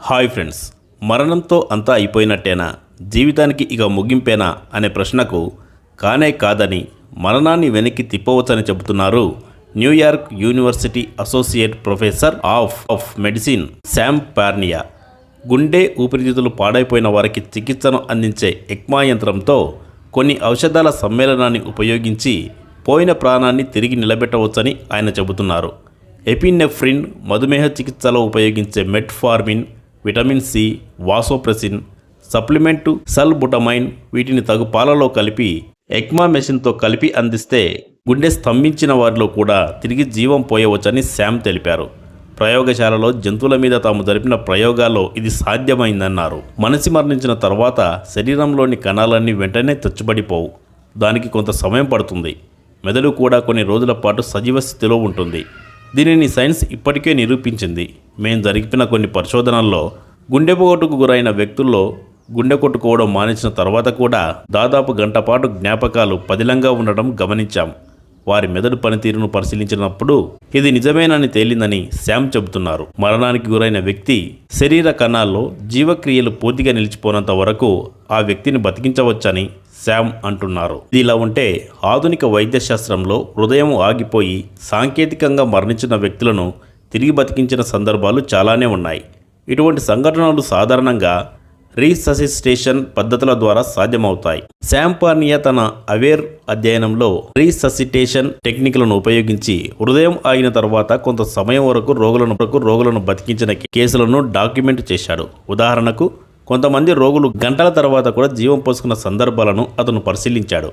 Hi friends మరణంతో అంతా అయిపోయినట్టేనా? జీవితానికి ఇక ముగింపేనా? అనే ప్రశ్నకు కానే కాదని మరణాన్ని వెనక్కి తిప్పవచ్చని చెబుతున్నారు New York university associate professor of of medicine Sam Parnia. గుండె ఊపిరితిత్తులు పాడైపోయిన వారికి చికిత్సను అందించే ఎక్మా యంత్రంతో కొన్ని ఔషధాల సమ్మేళనాన్ని ఉపయోగించి పోయిన ప్రాణాన్ని తిరిగి నిలబెట్టవచ్చని ఆయన చెబుతున్నారు. ఎపినెఫ్రిన్ మధుమేహ చికిత్సలో ఉపయోగించే metformin vitamin C vasopressin supplement సల్బుటమైన్ వీటిని తగు పాలలో కలిపి ఎక్మా మెషిన్తో కలిపి అందిస్తే గుండె స్తంభించిన వారిలో కూడా తిరిగి జీవం పోయవచ్చని శామ్ తెలిపారు. ప్రయోగశాలలో జంతువుల మీద తాము జరిపిన ప్రయోగాల్లో ఇది సాధ్యమైందన్నారు. మనిషి మరణించిన తర్వాత శరీరంలోని కణాలన్నీ వెంటనే తెచ్చుబడిపోవు. దానికి కొంత సమయం పడుతుంది. మెదడు కూడా కొన్ని రోజుల పాటు సజీవ స్థితిలో ఉంటుంది. దీనిని సైన్స్ ఇప్పటికే నిరూపించింది. మేము జరిపిన కొన్ని పరిశోధనల్లో గుండెపోటుకు గురైన వ్యక్తుల్లో గుండె కొట్టుకోవడం మానేసిన తర్వాత కూడా దాదాపు గంటపాటు జ్ఞాపకాలు పదిలంగా ఉండడం గమనించాం. వారి మెదడు పనితీరును పరిశీలించినప్పుడు ఇది నిజమేనని తేలిందని శామ్ చెబుతున్నారు. మరణానికి గురైన వ్యక్తి శరీర కణాల్లో జీవక్రియలు పూర్తిగా నిలిచిపోనంత వరకు ఆ వ్యక్తిని బతికించవచ్చని శామ్ అంటున్నారు. ఇదిలా ఉంటే ఆధునిక వైద్యశాస్త్రంలో హృదయం ఆగిపోయి సాంకేతికంగా మరణించిన వ్యక్తులను తిరిగి బతికించిన సందర్భాలు చాలానే ఉన్నాయి. ఇటువంటి సంఘటనలు సాధారణంగా రీససిస్టేషన్ పద్ధతుల ద్వారా సాధ్యమవుతాయి. శాంపార్నియా తన అవేర్ అధ్యయనంలో రీససిటేషన్ టెక్నిక్లను ఉపయోగించి హృదయం ఆగిన తర్వాత కొంత సమయం వరకు రోగులను రోగులను బతికించిన కేసులను డాక్యుమెంట్ చేశాడు. ఉదాహరణకు కొంతమంది రోగులు గంటల తర్వాత కూడా జీవం పోసుకున్న సందర్భాలను అతను పరిశీలించాడు.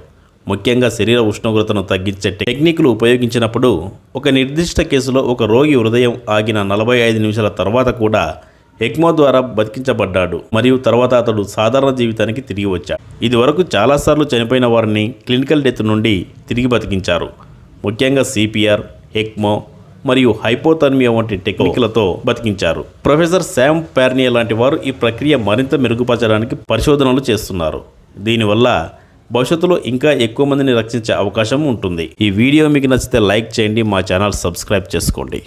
ముఖ్యంగా శరీర ఉష్ణోగ్రతను తగ్గించే టెక్నిక్లు ఉపయోగించినప్పుడు ఒక నిర్దిష్ట కేసులో ఒక రోగి హృదయం ఆగిన నలభై ఐదు నిమిషాల తర్వాత కూడా ఎక్మో ద్వారా బతికించబడ్డాడు మరియు తర్వాత అతడు సాధారణ జీవితానికి తిరిగి వచ్చాడు. ఇదివరకు చాలాసార్లు చనిపోయిన వారిని క్లినికల్ డెత్ నుండి తిరిగి బతికించారు. ముఖ్యంగా సిపిఆర్ ఎక్మో మరియు హైపోథర్మియా వంటి టెక్నిక్లతో బతికించారు. ప్రొఫెసర్ శామ్ పార్నియా లాంటి వారు ఈ ప్రక్రియ మరింత మెరుగుపరచడానికి పరిశోధనలు చేస్తున్నారు. దీనివల్ల భవిష్యత్తులో ఇంకా ఎక్కువ మందిని రక్షించే అవకాశం ఉంటుంది. ఈ వీడియో మీకు నచ్చితే లైక్ చేయండి మా ఛానల్ సబ్స్క్రైబ్ చేసుకోండి.